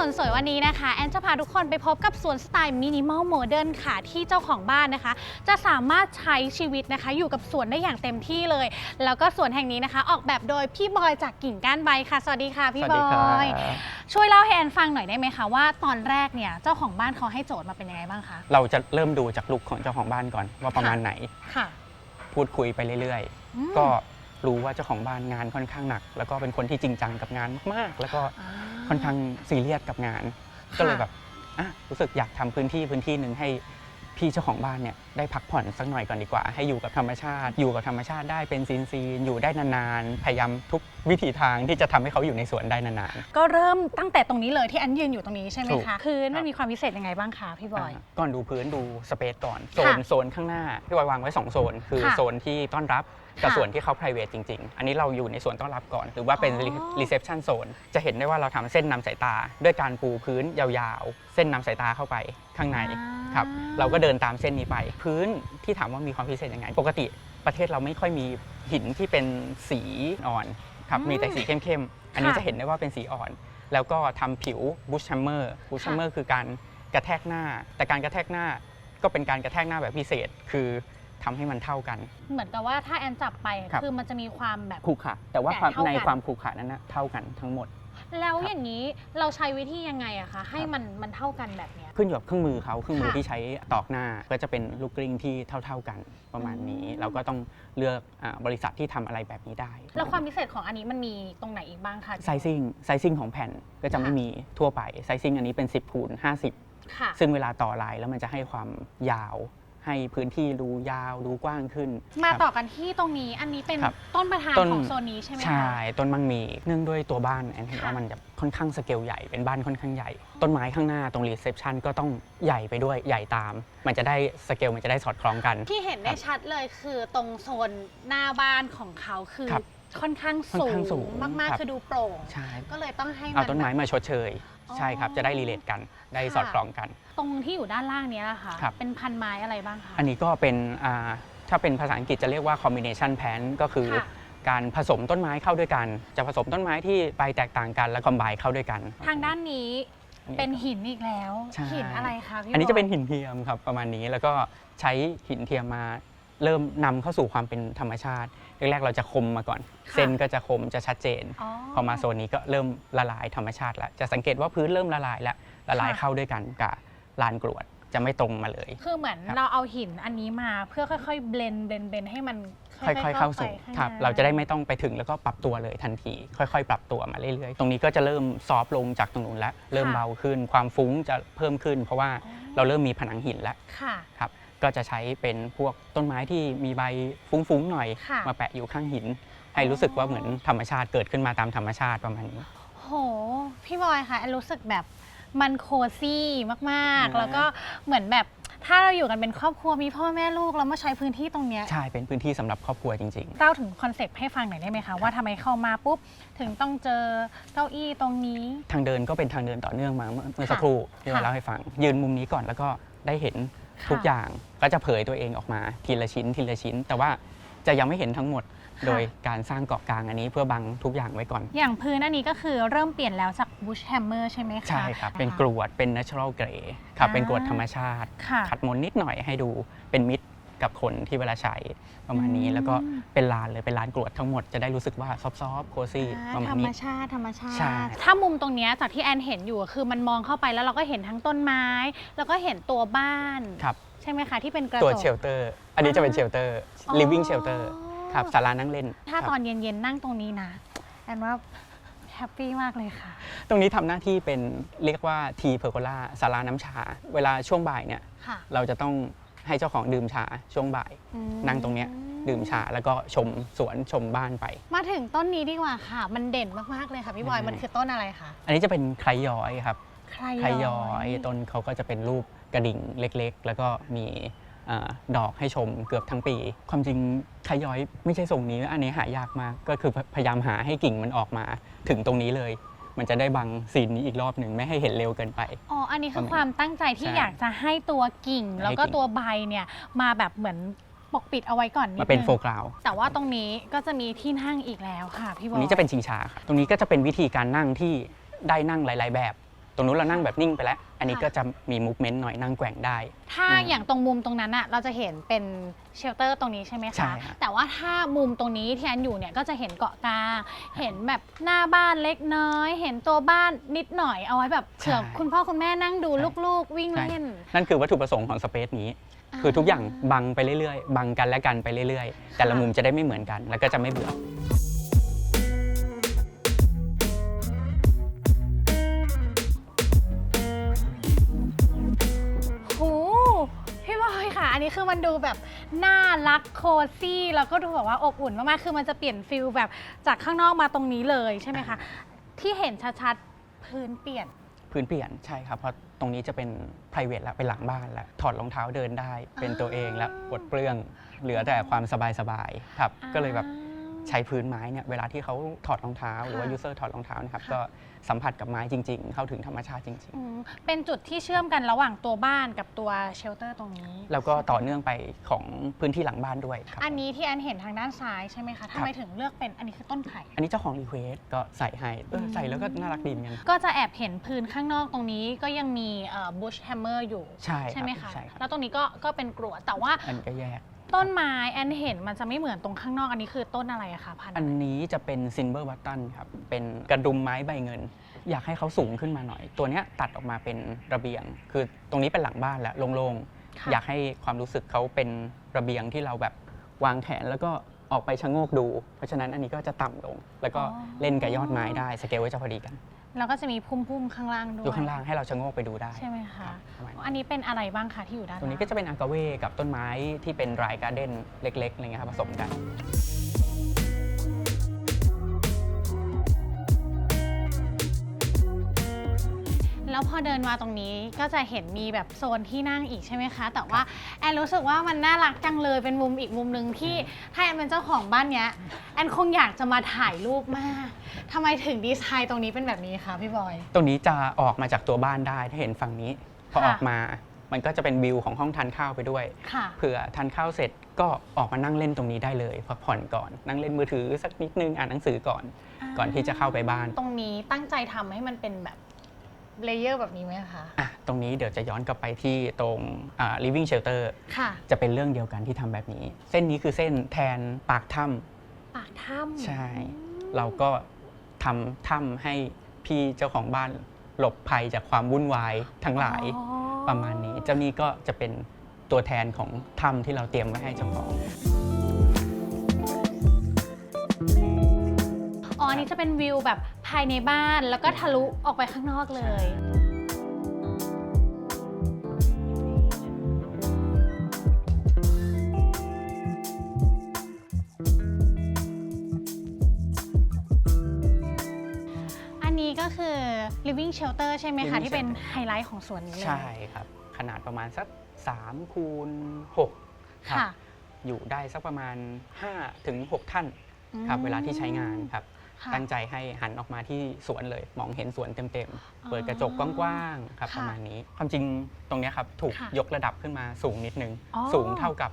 วันนี้นะคะ แอนจะพาทุกคนไปพบกับสวนสไตล์มินิมอลโมเดิร์นค่ะ ที่เจ้าของบ้านนะคะ จะสามารถใช้ชีวิตนะคะ อยู่กับสวนได้อย่างเต็มที่เลย แล้วก็สวนแห่งนี้นะคะ ออกแบบโดยพี่บอยจากกิ่งก้านใบค่ะ สวัสดีค่ะพี่สวับสอดีครับยช่วยเล่าให้แอนฟังหน่อยได้ไหมคะว่าตอนแรกเนี่ยเจ้าของบ้านเขาให้โจทย์มาเป็นยังไงบ้างคะ เราจะเริ่มดูจากลุคของเจ้าของบ้านก่อนว่าประมาณไหนค่ะ พูดคุยไปเรื่อยอืมๆก็รู้ว่าเจ้าของบ้านงานค่อนข้างหนัก แล้วก็เป็นคนที่จริงจังกับงานมากๆ แล้วก็อ่า ค่อนข้างซีเรียสกับงานค่ะก็เลยแบบอะรู้สึกอยากทำพื้นที่พื้นที่หนึ่งให้พี่เจ้าของบ้านเนี่ยได้พักผ่อนสักหน่อยก่อนดีกว่า ให้อยู่กับธรรมชาติ อยู่กับธรรมชาติได้เป็นซีนซีนๆอยู่ได้นานๆพยายามทุกวิถีทางที่จะทำให้เขาอยู่ในสวนได้นานก็เริ่มตั้งแต่ตรงนี้เลยที่แอนยืนอยู่ตรงนี้ใช่ไหมถูกคะพื้นมัครันบมีความพิเศษยังไงบ้างคะพี่ๆบอยอะก่อนดูพื้นดูสเปซก่อนโซนค่ะโซนข้างหน้าพี่บอยวางไว้สองโซนคือค่ะโซนที่ต้อนรับ กับค่ะส่วนที่เขา p r i v a t จริง ๆ อันนี้เราอยู่ในส่วนต้อนรับก่อน หรือว่าเป็นอ๋อ reception zone จะเห็นได้ว่าเราทำเส้นนำสายตา ด้วยการปูพื้นยาวๆ เส้นนำสายตาเข้าไปข้างในอ่าครับเราก็เดินตามเส้นนี้ไป พื้นที่ถามว่ามีความพิเศษยังไง ปกติประเทศเราไม่ค่อยมีหินที่เป็นสีอ่อนครับอืมมีแต่สีเข้มๆ อันนี้ค่ะจะเห็นได้ว่าเป็นสีอ่อน แล้วก็ทำผิวบุชชัมเมอร์บุชชัมเมอร์คือการกระแทกหน้า แต่การกระแทกหน้าก็เป็นการกระแทกหน้าแบบพิเศษ คือ ทำให้มันเท่ากัน เหมือนกับว่าถ้าแอนจับไปครับ คือมันจะมีความแบบ ขรุขระแต่ว่าความแต่เท่ากัน ในความขรุขระนั้นนะเท่ากันทั้งหมด แล้วครับ อย่างนี้เราใช้วิธียังไงอะคะให้ครับมันมันเท่ากันแบบเนี้ย ขึ้นอยู่กับเครื่องมือเขาเครื่องมือค่ะที่ใช้ตอกหน้าก็จะเป็นลูกกลิ้งที่เท่า ๆกันประมาณนี้ อืม เราก็ต้องเลือกอาบริษัทที่ทำอะไรแบบนี้ได้แล้วความพิเศษของอันนี้มันมีตรงไหนอีกบ้างคะไซซิ่งไซซิ่งของแผ่นก็จะไม่มีทั่วไปไซซิ่งอันนี้เป็น 10คูณ50 ค่ะ ซึ่งเวลาต่อลายแล้วมันจะให้ความยาว ให้พื้นที่ดูยาวดูกว้างขึ้นมาครับต่อกันที่ตรงนี้อันนี้เป็นครับต้นประธานต้นของโซนนี้ใช่ไหมคะใช่ต้นมังมีเนื่องด้วยตัวบ้านแอนเห็นค่ะว่ามันจะค่อนข้างสเกลใหญ่เป็นบ้านค่อนข้างใหญ่ ต้นไม้ข้างหน้าตรงรีเซพชันก็ต้องใหญ่ไปด้วยใหญ่ตาม มันจะได้สเกลมันจะได้สอดคล้องกัน ที่เห็นได้ชัดเลยคือตรงโซนหน้าบ้านของเขาคือ ครับค่อนข้างค่อนสูข้างสูงงมากครับ ๆคือดูโปร่ง ใช่ก็เลยต้องให้เอามันต้นไม้แบบมาชดเชยอ๋อใช่ครับ จะได้รีเลทกันได้ค่ะสอดคล้องกัน ตรงที่อยู่ด้านล่างเนี้ยนะคะ ครับ เป็นพันไม้อะไรบ้างคะอันนี้ก็เป็นอ่าถ้าเป็นภาษาอังกฤษจะเรียกว่า combination plant ก็คือ ค่ะ การผสมต้นไม้เข้าด้วยกัน จะผสมต้นไม้ที่ใบแตกต่างกันแล้วคอมไบเข้าด้วยกัน ทางด้านนี้เป็นหินอีกแล้ว ใช่ หินอะไรคะพี่อันนี้จะเป็นบยหินเทียมครับประมาณนี้แล้วก็ใช้หินเทียมมาเริ่มนำเข้าสู่ความเป็นธรรมชาติ แรกๆเราจะคมมาก่อนค่ะเส้นก็จะคมจะชัดเจน อ๋อ พอมาโซนนี้ก็เริ่มละลายธรรมชาติแล้วจะสังเกตว่าพื้นเริ่มละลายแล้วละลายค่ะ เข้าด้วยกันกับลานกรวดจะไม่ตรงมาเลย คือเหมือนครับ เราเอาหินอันนี้มาเพื่อค่อยๆ เบลนเบลนเบลนให้มันค่อยๆ เข้าสู่ไปข้งครับในเราจะได้ไม่ต้องไปถึงแล้วก็ปรับตัวเลยทันที ค่อย ๆ ปรับตัวมาเรื่อยๆ ตรงนี้ก็จะเริ่มซอฟต์ลงจากตรงนู้นแล้วเริ่มเบาขึ้น ความฟุ้งจะเพิ่มขึ้น เพราะว่าอ๋อเราเริ่มมีผนังหินแล้วค่ะ ครับ ก็จะใช้เป็นพวกต้นไม้ที่มีใบฟุ้งๆหน่อย ค่ะ มาแปะอยู่ข้างหิน ให้รู้สึกว่าเหมือนธรรมชาติเกิดขึ้นมาตามธรรมชาติประมาณนี้ โห พี่บอยคะแอนรู้สึกแบบมันโคซี่มากๆอ่าแล้วก็เหมือนแบบถ้าเราอยู่กันเป็นครอบครัวมีพ่อแม่ลูกแล้วมาใช้พื้นที่ตรงเนี้ยใช่เป็นพื้นที่สำหรับครอบครัวจริง เล่าถึงคอนเซปต์ให้ฟังหน่อยได้ไหมคะ ว่าทำไมเข้ามาปุ๊บ ถึงต้องเจอเก้าอี้ตรงนี้ ๆ ทางเดินก็เป็นทางเดินต่อเนื่องมาเมื่อเมื่อสักค่ะครู่ที่มาค่ะ เล่าให้ฟังยืนมุมนี้ก่อนแล้วก็ได้เห็น ทุกค่ะอย่างก็จะเผยตัวเองออกมาทีละชิ้นทีละชิ้น แต่ว่าจะยังไม่เห็นทั้งหมดค่ะโดยการสร้างเกาะกลางอันนี้เพื่อบังทุกอย่างไว้ก่อน อย่างพื้นอันนี้ก็คือเริ่มเปลี่ยนแล้วจากบูชแฮมเมอร์ใช่ไหมคะ ใช่ครับ เป็นะะกรวดเป็น natural gray ครับอ่าเป็นกรวดธรรมชาติค่ะขัดมนนิดหน่อยให้ดูเป็นมิตร กับคนที่เวลาใช้ประมาณนี้อืมแล้วก็เป็นลานเลยเป็นลานกรวดทั้งหมดจะได้รู้สึกว่าซอฟต์ๆโคซี่อ่าประมาธณรรมนี้ชาติธรรมชาใช่ติ ถ้ามุมตรงเนี้ยจากที่แอนเห็นอยู่อะคือมันมองเข้าไปแล้วเราก็เห็นทั้งต้นไม้ แล้วก็เห็นตัวบ้านครับใช่ไหมคะที่เป็นกระจตัวกเชลเตอร์ อันนี้จะเป็นเชลเตอร์อ๋อ living shelter ครับศาลานั่งเล่น ถ้าครับตอนเย็นๆนั่งตรงนี้นะแอนว่าแฮปปี้มากเลยค่ะ ตรงนี้ทำหน้าที่เป็นเรียกว่าทีเพอร์โ l ล่าศาลาน้ำชา เวลาช่วงบ่ายเนี่ยค่ะเราจะต้อง ให้เจ้าของดื่มชาช่วงบ่าย อืมนั่งตรงเนี้ยดื่มชาแล้วก็ชมสวนชมบ้านไป มาถึงต้นนี้ดีกว่าค่ะ มันเด่นมากๆเลยค่ะพี่บอยอืมมันคือต้นอะไรคะอันนี้จะเป็นไครย้อยครับใครไครย้อยต้นเขาก็จะเป็นรูปกระดิ่งเล็ก ๆ แล้วก็มีเออดอกให้ชมเกือบทั้งปี ความจริงไครย้อยไม่ใช่ทรงนี้อันนี้หายากมากก็คือพยายามหาให้กิ่งมันออกมาถึงตรงนี้เลย มันจะได้บังซีนนี้อีกรอบหนึ่งไม่ให้เห็นเร็วเกินไป อ๋อ อันนี้คือประมาณความตั้งใจที่ใช่อยากจะให้ตัวกิ่ง ให้แล้วก็กิ่งตัวใบเนี่ยมาแบบเหมือนปกปิดเอาไว้ก่อนนิดมาเป็นนึงโฟกราวแต่ว่าตรงนี้ก็จะมีที่นั่งอีกแล้วค่ะพี่บตอรงยนี้จะเป็นชิงชาครับตรงนี้ก็จะเป็นวิธีการนั่งที่ได้นั่งหลาย ๆ แบบตต รงนู้นเรานั่งแบบนิ่งไปแล้ว อันนี้ค่ะก็จะมีมูฟเมนต์หน่อยนั่งแกว่งได้ ถ้าอืมอย่างตรงมุมตรงนั้นอะเราจะเห็นเป็นเชลเตอร์ตรงนี้ใช่ไหมใช่คะค่ะแต่ว่าถ้ามุมตรงนี้ที่อันอยู่เนี่ยก็จะเห็นเกาะกลางเห็นแบบหน้าบ้านเล็กน้อย เห็นตัวบ้านนิดหน่อยเอาไว้แบบเผื่อคุณพ่อคุณแม่นั่งดูลูกๆ วิ่งใช่เล่นนั่นคือวัตถุประสงค์ของสเปซนี้ คือทุกอย่างบังไปเรื่อยๆ บังกันและกันไปเรื่อยๆ แต่ละมุมจะได้ไม่เหมือนกัน แล้วก็จะไม่เบื่อ ค่ะอันนี้คือมันดูแบบน่ารักโคซี่ แล้วก็ดูแบบว่าอบอุ่นมากๆ คือมันจะเปลี่ยนฟิลแบบจากข้างนอกมาตรงนี้เลยใช่ไหมคะ ที่เห็นชัดๆพื้นเปลี่ยน พื้นเปลี่ยนใช่ครับ เพราะตรงนี้จะเป็น p r i v a t แล้วเป็นหลังบ้านแล้ว ถอดรองเท้าเดินได้ เป็นตัวเองแล้วปลดเปลื้อง เหลือแต่ความสบายๆครับ ก็เลยแบบ ใช้พื้นไม้เนี่ยเวลาที่เขาถอดรองเท้า หรือว่าค่ะยูเซอร์ถอดรองเท้านะครับค่ะก็สัมผัสกับไม้จริง ๆ เข้าถึงธรรมชาติจริง อืมเป็นจุดที่เชื่อมกันระหว่างตัวบ้านกับตัวเชลเตอร์ตรงนี้ ๆ แล้วก็ต่อเนื่องไปของพื้นที่หลังบ้านด้วยครับ อันนี้ที่อันเห็นทางด้านซ้ายใช่ไหมคะทำไมถึงเลือกเป็นอันนี้คือต้นไผ่ อันนี้เจ้าของรีเควสก็ใส่ให้เออใส่แล้วก็น่ารักดีเหมือนกันก็จะแอบเห็นพื้นข้างนอกตรงนี้ก็ยังมีบุชแฮมเมอร์อยู่ ใช่ครับไหมคะ ใช่ครับแล้วตรงนี้ก็ก็เป็นกรวดแต่ว่าอันนี้ก็แยก ต้นไม้แอนเห็นมันจะไม่เหมือนตรงข้างนอกอันนี้คือต้นอะไรอะคะพันธุ์อันอะไรนี้จะเป็นซินเบอร์บัตตันครับ เป็นกระดุมไม้ใบเงิน อยากให้เขาสูงขึ้นมาหน่อย ตัวเนี้ยตัดออกมาเป็นระเบียง คือตรงนี้เป็นหลังบ้านแล้วโล่งค่ะๆอยากให้ความรู้สึกเขาเป็นระเบียงที่เราแบบวางแขนแล้วก็ ออกไปชะโงกดู เพราะฉะนั้นอันนี้ก็จะต่ำลง แล้วก็เล่นกับยอดไม้ได้สเกลไว้จะพอดีกันแล้วก็จะมีพุ่มๆข้างล่างด้วยอยู่ข้างล่างให้เราชะโงกไปดูได้ใช่ไหมคะรับประมาณนี้อันนี้เป็นอะไรบ้างคะที่อยู่ด้านตรงนี้ก็จะเป็นอากาเวกับต้นไม้ที่เป็นรายการ์เด้นเล็กๆอะไรเงี้ยครับผสมกัน แล้วพอเดินมาตรงนี้ก็จะเห็นมีแบบโซนที่นั่งอีกใช่ไหมคะ แต่ว่าแอนรู้สึกว่ามันน่ารักจังเลยเป็นมุมอีกมุมหนึ่งที่ถ้าแอนเป็นเจ้าของบ้านเนี้ยแอนคงอยากจะมาถ่ายรูปมากทำไมถึงดีไซน์ตรงนี้เป็นแบบนี้คะพี่บอย ตรงนี้จะออกมาจากตัวบ้านได้ถ้าเห็นฝั่งนี้พอค่ะ ออกมา มันก็จะเป็นวิวของห้องทานข้าวไปด้วย ค่ะ เผื่อทานข้าวเสร็จก็ออกมานั่งเล่นตรงนี้ได้เลยพักผ่อนก่อน นั่งเล่นมือถือสักนิดนึงอ่านหนังสือก่อน ก่อนที่จะเข้าไปบ้าน ตรงนี้ตั้งใจทำให้มันเป็นแบบ เลเยอร์แบบนี้ไหมคะอะตรงนี้เดี๋ยวจะย้อนกลับไปที่ตรงอ่า living shelter ค่ะ จะเป็นเรื่องเดียวกันที่ทำแบบนี้ เส้นนี้คือเส้นแทนปากถ้ปากถ้ำำใช่ เราก็ทำถ้ำให้พี่เจ้าของบ้านหลบภัยจากความวุ่นวายทั้งหลายอ๋อประมาณนี้ เจ้านี่ก็จะเป็นตัวแทนของถ้ำที่เราเตรียมไว้ให้เจ้าของ อ๋ออันนี้จะเป็นวิวแบบ ภายในบ้านแล้วก็ทะลุออกไปข้างนอกเลย อันนี้ก็คือ living shelter ใช่ไหมคะ Living ที่เป็น shelter ไฮไลท์ของสวนนี้เลยใช่ครับ ขนาดประมาณสัก3คูณ6ครับค่ะอยู่ได้สักประมาณ5ถึง6ท่านครับอืมเวลาที่ใช้งานครับ ค่ะตั้งใจให้หันออกมาที่สวนเลย มองเห็นสวนเต็มอ๋อๆเปิดกระจกกว้างๆครับค่ะประมาณนี้ ความจริงตรงเนี้ยครับถูกค่ะยกระดับขึ้นมาสูงนิดนึง อ๋อสูงเท่ากับ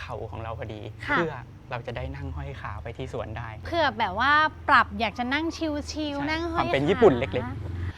เข่าของเราพอดี ค่ะ เพื่อเราจะได้นั่งห้อยขาไปที่สวนได้ เพื่อแบบว่าปรับอยากจะนั่งชิลใช่ๆนั่งห้อยความเป็นขาญี่ปุ่นเล็ก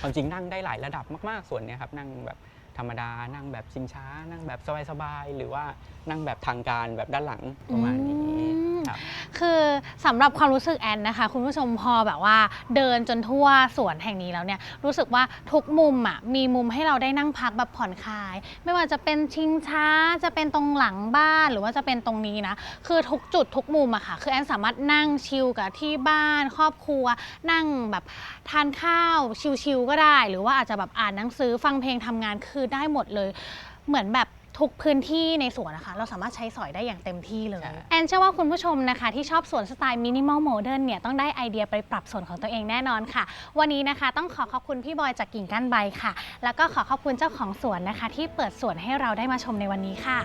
ความจริงนั่งได้หลายระดับมากๆ ส่วนเนี้ยครับนั่งแบบธรรมดา นั่งแบบชิงช้า นั่งแบบสบายๆ หรือว่านั่งแบบทางการแบบด้านหลังประมาณนี้อืม ครับคือสำหรับความรู้สึกแอนนะคะ คุณผู้ชมพอแบบว่า เดินจนทั่วสวนแห่งนี้แล้วเนี่ยรู้สึกว่าทุกมุมอะมีมุมให้เราได้นั่งพักแบบผ่อนคลาย ไม่ว่าจะเป็นชิงช้าจะเป็นตรงหลังบ้านหรือว่าจะเป็นตรงนี้นะ คือทุกจุดทุกมุมอะค่ะ คือแอนสามารถนั่งชิลกับที่บ้าน ครอบครัว นั่งแบบทานข้าวชิลๆก็ได้ หรือว่าอาจจะแบบอ่านหนังสือฟังเพลงทำงานคือได้หมดเลย เหมือนแบบ ทุกพื้นที่ในสวนนะคะ เราสามารถใช้สอยได้อย่างเต็มที่เลยใช่แอนเชื่อว่าคุณผู้ชมนะคะ ที่ชอบสวนสไตล์มินิมอลโมเดิร์นเนี่ยต้องได้ไอเดียไปปรับสวนของตัวเองแน่นอนค่ะ วันนี้นะคะต้องขอขอบคุณพี่บอยจากกิ่งก้านใบค่ะ แล้วก็ขอขอบคุณเจ้าของสวนนะคะ ที่เปิดสวนให้เราได้มาชมในวันนี้ค่ะ